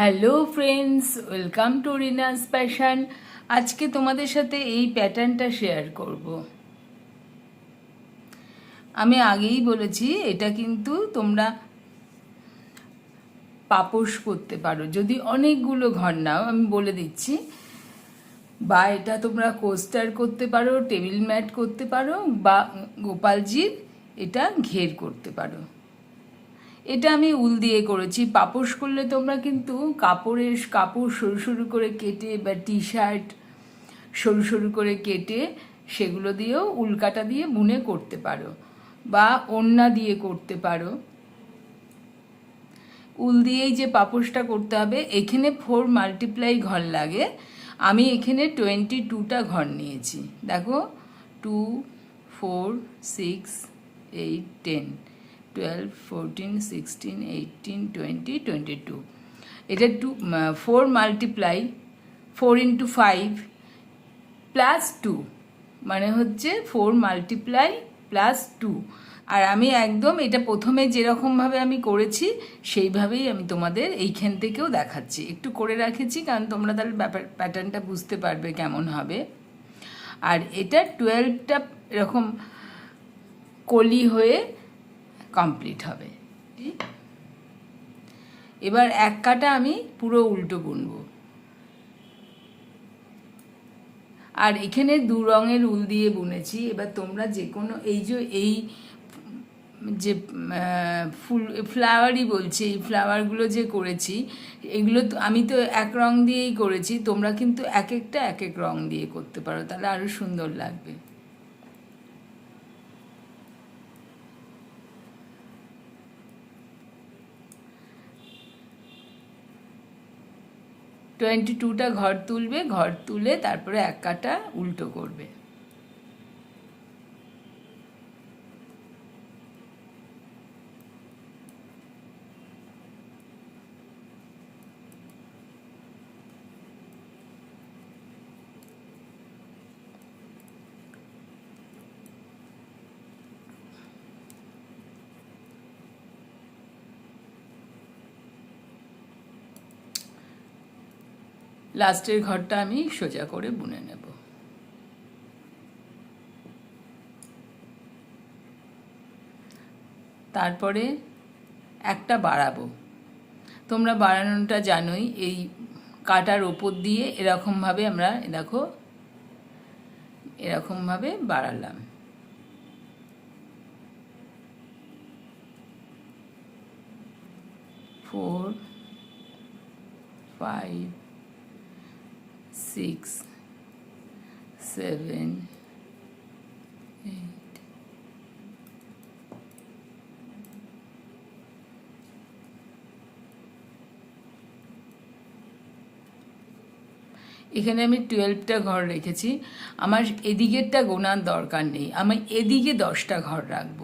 Hello friends welcome to Rina's passion আজকে তোমাদের সাথে এই প্যাটার্নটা শেয়ার করব। আমি আগেই বলেছি, এটা কিন্তু তোমরা পাপোশ করতে পারো। যদি অনেকগুলো ঘর নাও, আমি বলে দিচ্ছি, বা এটা তোমরা কোস্টার করতে পারো টেবিল ম্যাট করতে পারো, বা গোপালজির এটা ঘের করতে পারো। এটা আমি উল দিয়ে করেছি। পাপোশ করলে তোমরা কিন্তু কাপড়ের কাপড় সরু সরু করে কেটে বা টি শার্ট সরু সরু করে কেটে সেগুলো দিয়েও উল্কাটা দিয়ে বুনে করতে পারো বা ওড়না দিয়ে করতে পারো। উল দিয়েই যে পাপোশটা করতে হবে, এখানে ফোর মাল্টিপ্লাই ঘর লাগে। আমি এখানে টোয়েন্টি টুটা ঘর নিয়েছি। দেখো two four six eight ten twelve fourteen sixteen eighteen twenty twenty two এটা two four multiply four into five plus two মানে হচ্ছে ফোর মাল্টিপ্লাই প্লাস টু আর আমি একদম এটা প্রথমে যেরকমভাবে আমি করেছি, সেইভাবেই আমি তোমাদের এইখান থেকেও দেখাচ্ছি। একটু করে রাখেছি, কারণ তোমরা তাহলে ব্যাপার প্যাটার্নটা বুঝতে পারবে কেমন হবে। আর এটা টুয়েলভটা এরকম কলি হয়ে কমপ্লিট হবে। এবার এক কাটা আমি পুরো উল্টো বুনবো। আর এখানে দু রঙের উল দিয়ে বুনেছি। এবার তোমরা যে কোনো এই যে এই যে ফুল, ফ্লাওয়ারই বলছি, এই ফ্লাওয়ারগুলো যে করেছি, এগুলো তো, আমি তো এক রং দিয়েই করেছি, তোমরা কিন্তু এক একটা এক এক রং দিয়ে করতে পারো, তাহলে আরও সুন্দর লাগবে। টোয়েন্টি টুটা ঘর তুলবে ঘর তুলে তারপরে এক কাটা উল্টো করবে। লাস্টের ঘরটা আমি সোজা করে বুনে নেব। তারপরে একটা বাড়াবো। তোমরা বাড়ানোটা জানোই, এই কাটার ওপর দিয়ে এরকমভাবে আমরা দেখো, এরকমভাবে বাড়ালাম। Four five six, seven, eight. এখানে আমি টুয়েলভটা ঘর রেখেছি। আমার এদিকেরটা গোনার দরকার নেই। আমি এদিকে দশটা ঘর রাখব।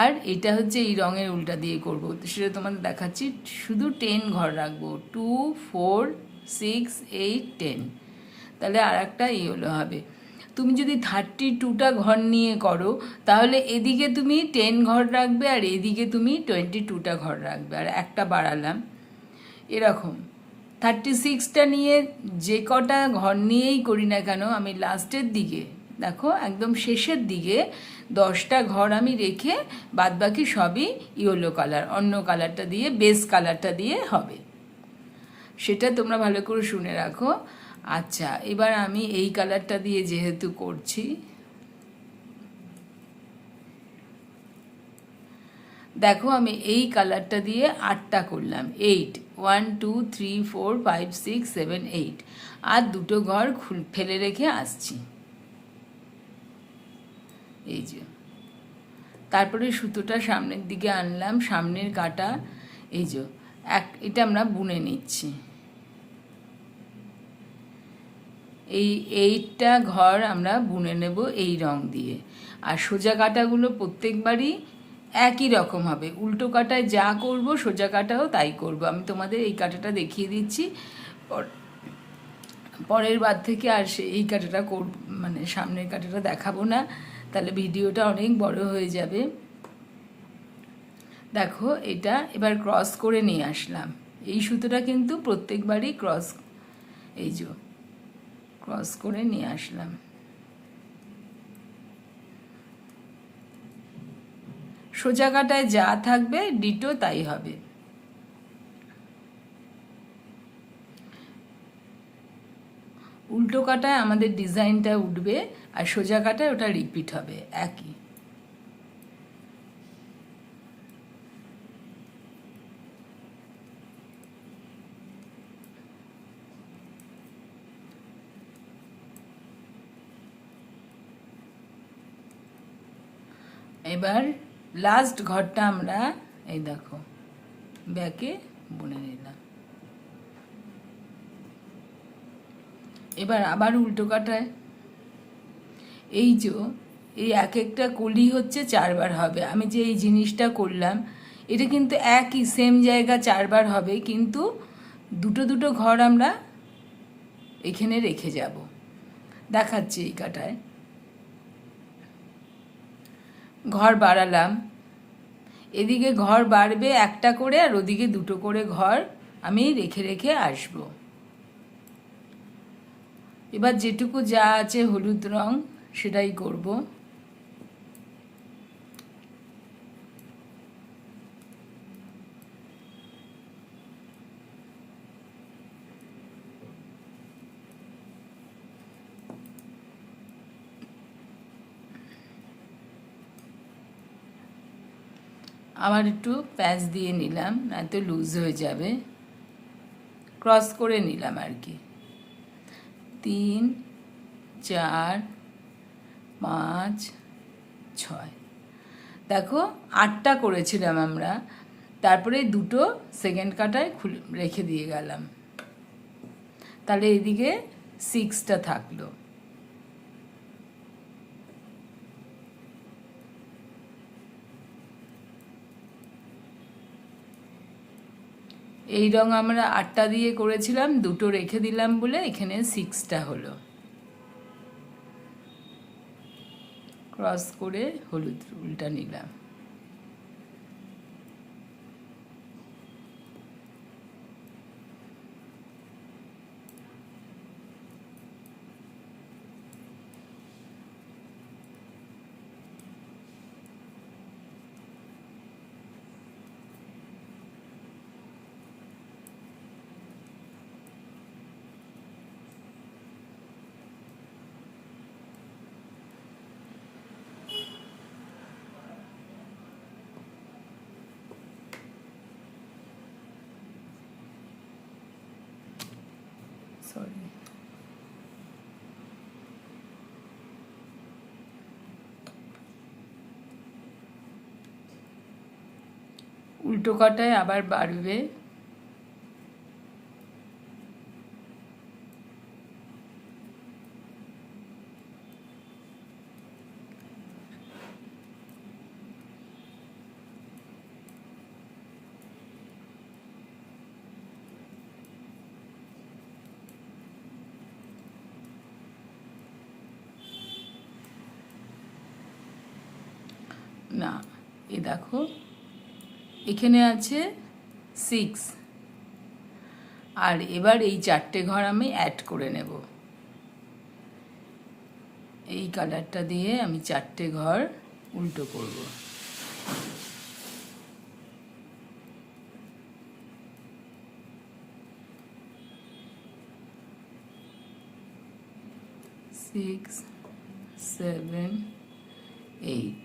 আর এটা হচ্ছে এই রঙের উল্টা দিয়ে করব। সেটা তোমাদের দেখাচ্ছি। শুধু টেন ঘর রাখব। Two four six eight ten তাহলে আর একটা হলো হবে। তুমি যদি থার্টি টুটা ঘর নিয়ে করো, তাহলে এদিকে তুমি টেন ঘর রাখবে আর এদিকে তুমি টোয়েন্টি টুটা ঘর রাখবে। আর একটা বাড়ালাম। এরকম। থার্টি সিক্সটা নিয়ে যে কটা ঘর নিয়েই করি না কেন, আমি লাস্টের দিকে, দেখো, একদম শেষের দিকে দশটা ঘর আমি রেখে বাদবাকি সবই ইয়েলো কালার অন্য কালারটা দিয়ে বেস কালারটা দিয়ে হবে। সেটা তোমরা ভালো করে শুনে রাখো। আচ্ছা এবার আমি এই কালারটা দিয়ে যেহেতু করছি, দেখো আমি এই কালারটা দিয়ে আটটা করলাম eight one two three four five six seven eight আর দুটো ঘর খুল, ফেলে রেখে আসছি। এই যে, তারপরে সুতোটা সামনের দিকে আনলাম, সামনের কাটা, এই যে, এক, এটা আমরা বুনে নিচ্ছি। এই এইটা ঘর আমরা বুনে নেব এই রং দিয়ে। আর সোজা কাটাগুলো প্রত্যেকবারই একই রকম হবে। উল্টো কাটায় যা করব, সোজা কাটাও তাই করব। আমি তোমাদের এই কাটাটা দেখিয়ে দিচ্ছি। পরের বার থেকে আর সে এই কাটাটা কর মানে সামনের কাটাটা দেখাবো না। তাহলে ভিডিওটা অনেক বড় হয়ে যাবে। দেখো, এটা এবার ক্রস করে নিয়ে আসলাম। এই সুতোটা কিন্তু প্রত্যেকবারই ক্রস এই যে ক্রস করে নিয়ে আসলাম। সোজা কাটায় যা থাকবে, ডিটো তাই হবে। উল্টো কাটায় আমাদের ডিজাইনটা উঠবে আর সোজা কাটায় ওটা রিপিট হবে, একই। এবার লাস্ট ঘরটা আমরা এই দেখো, ব্যাকে বুনে নিলাম। এবার আবার উল্টো কাটায়। এই যে, এই এক একটা কলি হচ্ছে চারবার হবে। আমি যে এই জিনিসটা করলাম, এটা কিন্তু একই সেম জায়গা চারবার হবে, কিন্তু দুটো দুটো ঘর আমরা এখানে রেখে যাব। দেখাচ্ছি এই কাটায়। ঘর বাড়ালাম। এদিকে ঘর বাড়বে একটা করে আর ওদিকে দুটো করে ঘর আমি রেখে রেখে আসব। এবার যেটুকু যা আছে হলুদ রং সেটাই করব। আবার একটু প্যাচ দিয়ে নিলাম, নয়তো লুজ হয়ে যাবে। ক্রস করে নিলাম আর কি। তিন, চার, পাঁচ, ছয়। দেখো, আটটা করেছিলাম আমরা। তারপরে দুটো সেকেন্ড কাটায় খুলে, রেখে দিয়ে গেলাম। তাহলে এদিকে সিক্সটা থাকল। এই রং আমরা আটটা দিয়ে করেছিলাম, দুটো রেখে দিলাম বলে এখানে সিক্সটা হলো। ক্রস করে হলুদ উল্টা নিলাম। সরি উল্টো কাটায় আবার বাড়বে না এ দেখো, এখানে আছে সিক্স আর এবার এই চারটে ঘর আমি অ্যাড করে নেব। এই কালারটা দিয়ে আমি চারটে ঘর উল্টো করব। সিক্স সেভেন এইট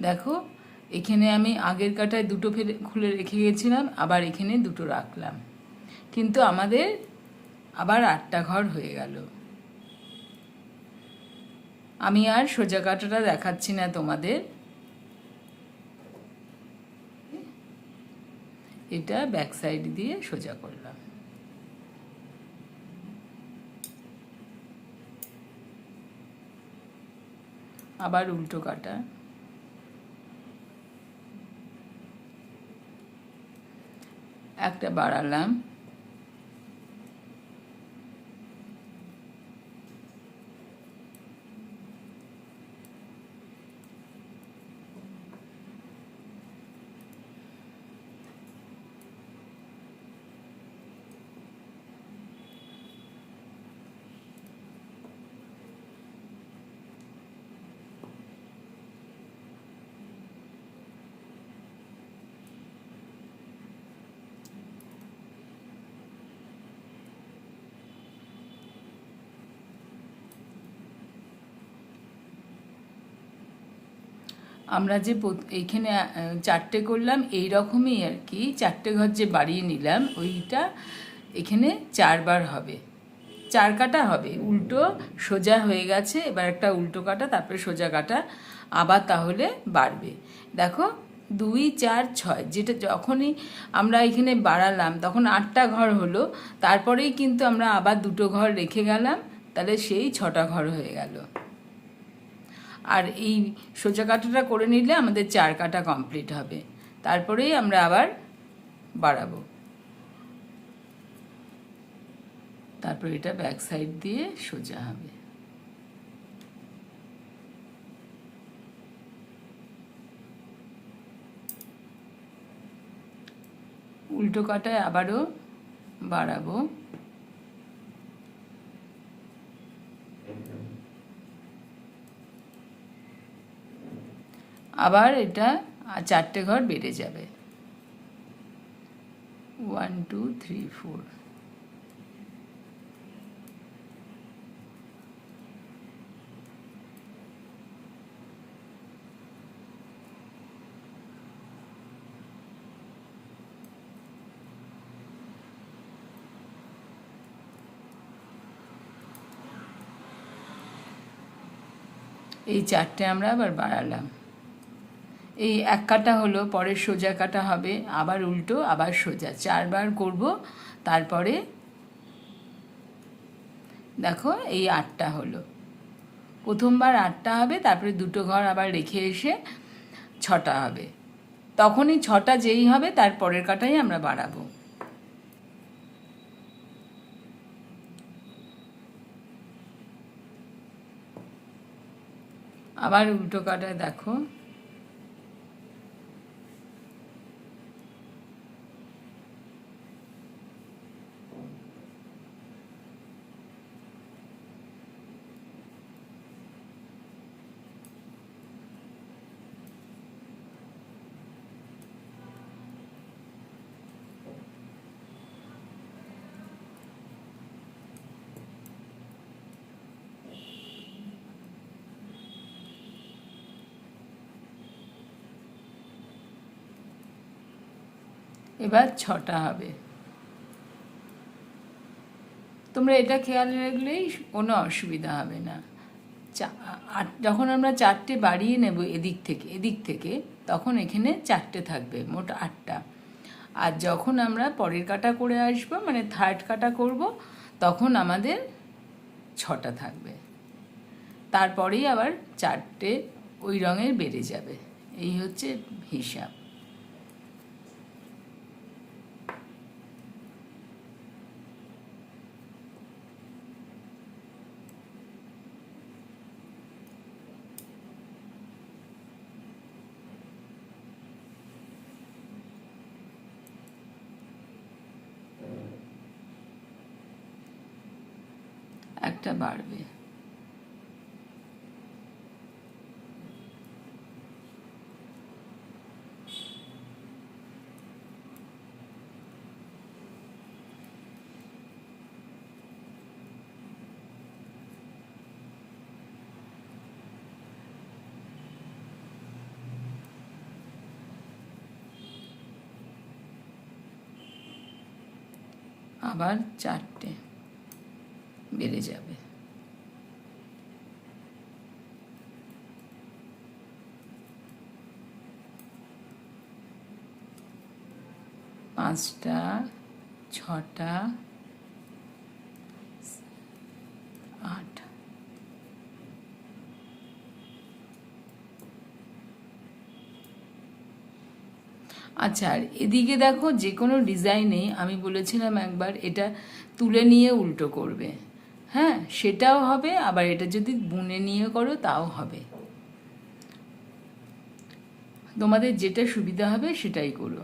দেখো, এখানে আমি আগের কাটায় দুটো ফেলে, খুলে রেখে গেছিলাম, আবার এখানে দুটো রাখলাম। কিন্তু আমাদের আবার আটটা ঘর হয়ে গেল। আমি আর সোজা কাটাটা দেখাচ্ছি না তোমাদের। এটা ব্যাক সাইড দিয়ে সোজা করলাম। আবার উল্টো কাটা। একটা বাড়ালাম। আমরা যে এইখানে চারটে করলাম এই রকমই আর কি। চারটে ঘর যে বাড়িয়ে নিলাম, ওইটা এখানে চারবার হবে। চার কাটা হবে। উল্টো সোজা হয়ে গেছে, এবার একটা উল্টো কাটা, তারপরে সোজা কাটা, আবার তাহলে বাড়বে। দেখো, দুই, চার, ছয়, যেটা যখনই আমরা এখানে বাড়ালাম, তখন আটটা ঘর হলো, তারপরেই কিন্তু আমরা আবার দুটো ঘর রেখে গেলাম, তাহলে সেই ছটা ঘর হয়ে গেল। আর এই সোজা কাটাটা করে নিলে আমাদের চার কাটা কমপ্লিট হবে। তারপরেই আমরা আবার বাড়াবো। তারপর এটা ব্যাক সাইড দিয়ে সোজা হবে। উল্টো কাটায় আবারও বাড়াবো। আবার এটা চারটে ঘর বেড়ে যাবে। ওয়ান টু থ্রি ফোর এই চারটে আমরা আবার বাড়ালাম। এই এক কাটা হলো পরে সোজা কাটা হবে, আবার উল্টো, আবার সোজা। চারবার করব, তারপরে দেখো এই আটটা হলো। প্রথমবার আটটা হবে, তারপরে দুটো ঘর আবার রেখে এসে ছটা হবে। তখনই ছটা যেই হবে, তার পরের কাটাই আমরা বাড়াবো। আবার উল্টো কাটায় দেখো। এবার ছটা হবে। তোমরা এটা খেয়াল রাখলেই কোনো অসুবিধা হবে না। যখন আমরা চারটে বাড়িয়ে নেব এদিক থেকে এদিক থেকে, তখন এখানে চারটে থাকবে, মোট আটটা। আর যখন আমরা পরের কাটা করে আসব মানে থার্ড কাটা করব, তখন আমাদের ছটা থাকবে। তারপরেই আবার চারটে ওই রঙের বেড়ে যাবে। এই হচ্ছে হিসাব একটা বাড়বে আবার চারটে বেড়ে যাবে। পাঁচটা, ছটা, আট। আচ্ছা আর এদিকে দেখো যে কোনো ডিজাইনে আমি বলেছিলাম একবার এটা তুলে নিয়ে উল্টো করবে। হ্যাঁ সেটাও হবে, আবার এটা যদি বুনে নিয়ে করো তাও হবে। তোমাদের যেটা সুবিধা হবে সেটাই করো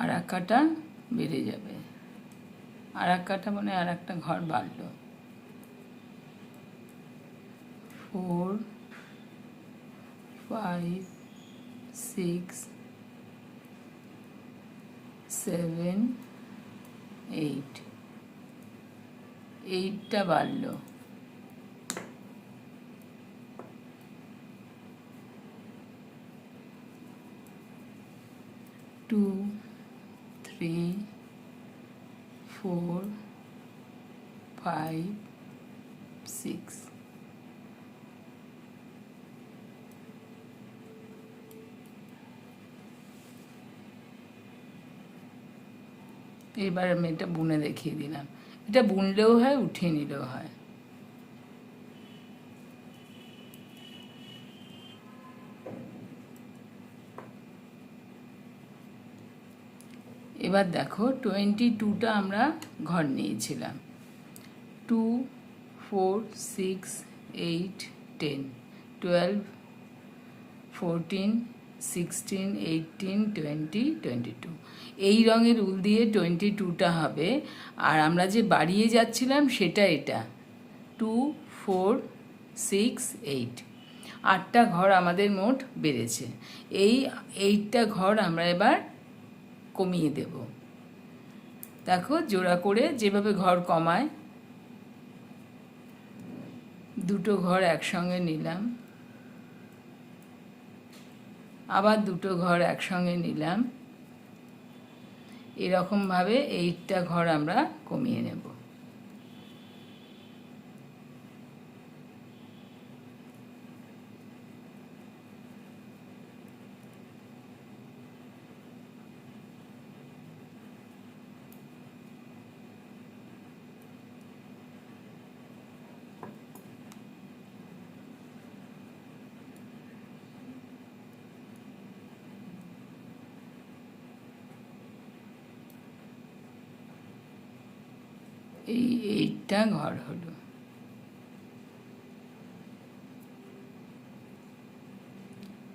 আর এক কাটা বেড়ে যাবে। আর এক কাটা মানে আর একটা ঘর বাড়লো। Four five six seven eight এইটটা বাড়লো। Two three four five six এবার আমি এটা বুনে দেখিয়ে দিলাম। এটা বুনলেও হয়, উঠিয়ে নিলেও হয়। এবার দেখো টোয়েন্টি টুটা আমরা ঘর নিয়েছিলাম। Two four six eight ten twelve fourteen sixteen eighteen twenty twenty two এই রঙের উল দিয়ে টোয়েন্টি টুটা হবে। আর আমরা যে বাড়িয়ে যাচ্ছিলাম সেটা এটা। টু ফোর সিক্স এইট আটটা ঘর আমাদের মোট বেড়েছে। এই এইটটা ঘর আমরা এবার কমিয়ে দেব। দেখো, জোড়া করে যেভাবে ঘর কমায়, দুটো ঘর একসঙ্গে নিলাম। আবার দুটো ঘর একসঙ্গে নিলাম। এরকমভাবে এইটটা ঘর আমরা কমিয়ে নেব। এই, এইটা ঘর হলো।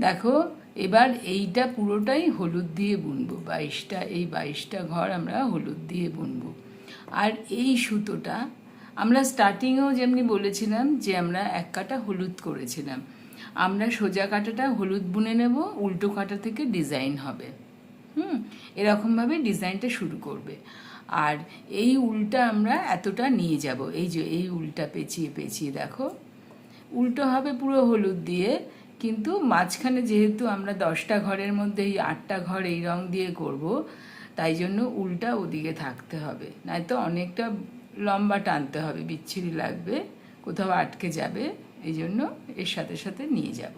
দেখো, এবার এইটা পুরোটাই হলুদ দিয়ে বুনবো। বাইশটা, এই বাইশটা ঘর আমরা হলুদ দিয়ে বুনবো। আর এই সুতোটা আমরা স্টার্টিংয়েও যেমনি বলেছিলাম যে আমরা এক কাটা হলুদ করেছিলাম। আমরা সোজা কাটাটা হলুদ বুনে নেব, উল্টো কাটা থেকে ডিজাইন হবে। হুম, এরকমভাবে ডিজাইনটা শুরু করবে। আর এই উলটা আমরা এতটা নিয়ে যাব। এই যে এই উলটা পেঁচিয়ে পেঁচিয়ে দেখো। উল্টো হবে পুরো হলুদ দিয়ে, কিন্তু মাঝখানে যেহেতু আমরা দশটা ঘরের মধ্যে এই আটটা ঘর এই রং দিয়ে করব, তাই জন্য উল্টা ওদিকে থাকতে হবে। নয়তো অনেকটা লম্বা টানতে হবে, বিচ্ছিরি লাগবে, কোথাও আটকে যাবে, এই জন্য এর সাথে সাথে নিয়ে যাব।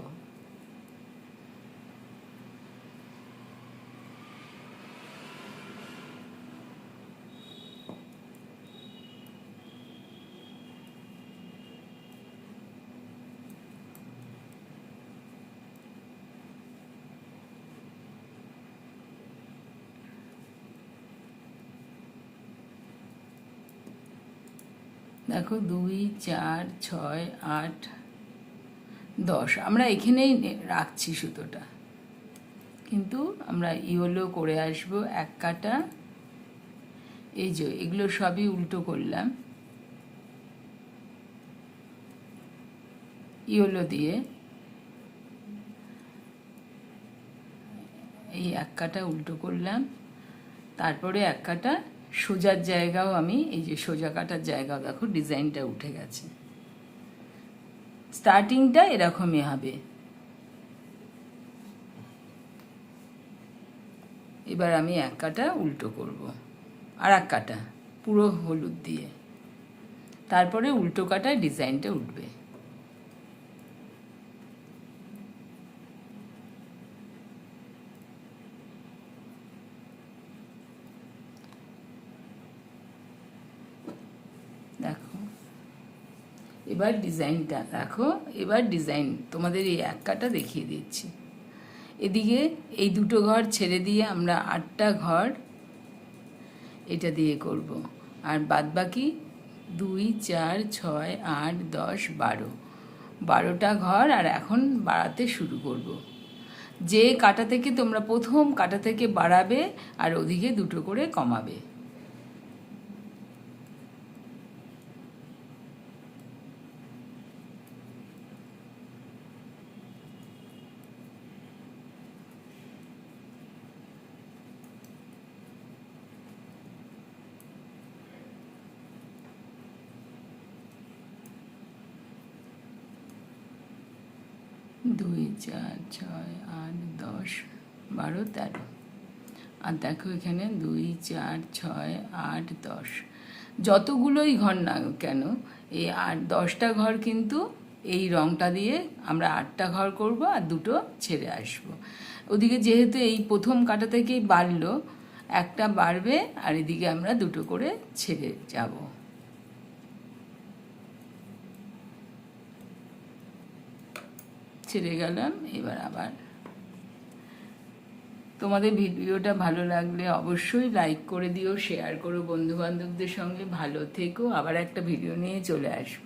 দেখো দুই, চার, ছয়, আট, দশ। আমরা এখানেই রাখছি সুতোটা। কিন্তু আমরা ইয়েলো করে আসব এক কাটা। এই যে, এগুলো সবই উল্টো করলাম। ইয়েলো দিয়ে। এই এক কাটা উল্টো করলাম। তারপরে এক কাটা সোজার জায়গাও আমি, এই যে সোজা কাটার জায়গাও দেখো, ডিজাইনটা উঠে গেছে। স্টার্টিংটা এরকমই হবে। এবার আমি এক কাটা উল্টো করব। আর এক কাটা, পুরো হলুদ দিয়ে। তারপরে উল্টো কাটায় ডিজাইনটা উঠবে দেখো এবার ডিজাইনটা দেখো, এবার ডিজাইন তোমাদের এই এক কাটা দেখিয়ে দিচ্ছি। এদিকে এই দুটো ঘর ছেড়ে দিয়ে আমরা আটটা ঘর এটা দিয়ে করব। আর বাদবাকি দুই, চার, ছয়, আট, দশ, বারো। বারোটা ঘর আর এখন বাড়াতে শুরু করব। যে কাটা থেকে তোমরা প্রথম কাটা থেকে বাড়াবে আর ওদিকে দুটো করে কমাবে দুই চার ছয়, আট, দশ, বারো, তেরো। আর দেখো এখানে দুই, চার, ছয়, আট, দশ। যতগুলোই ঘর না কেন, এই আট, দশটা ঘর কিন্তু এই রংটা দিয়ে আমরা আটটা ঘর করব আর দুটো ছেড়ে আসব। ওদিকে যেহেতু এই প্রথম কাটা থেকেই বাড়লো, একটা বাড়বে আর এদিকে আমরা দুটো করে ছেড়ে যাব। ছেড়ে গেলাম, এবার আবার। তোমাদের ভিডিওটা ভালো লাগলে অবশ্যই লাইক করে দিও শেয়ার করো বন্ধুবান্ধবদের সঙ্গে, ভালো থেকো, আবার একটা ভিডিও নিয়ে চলে আসব।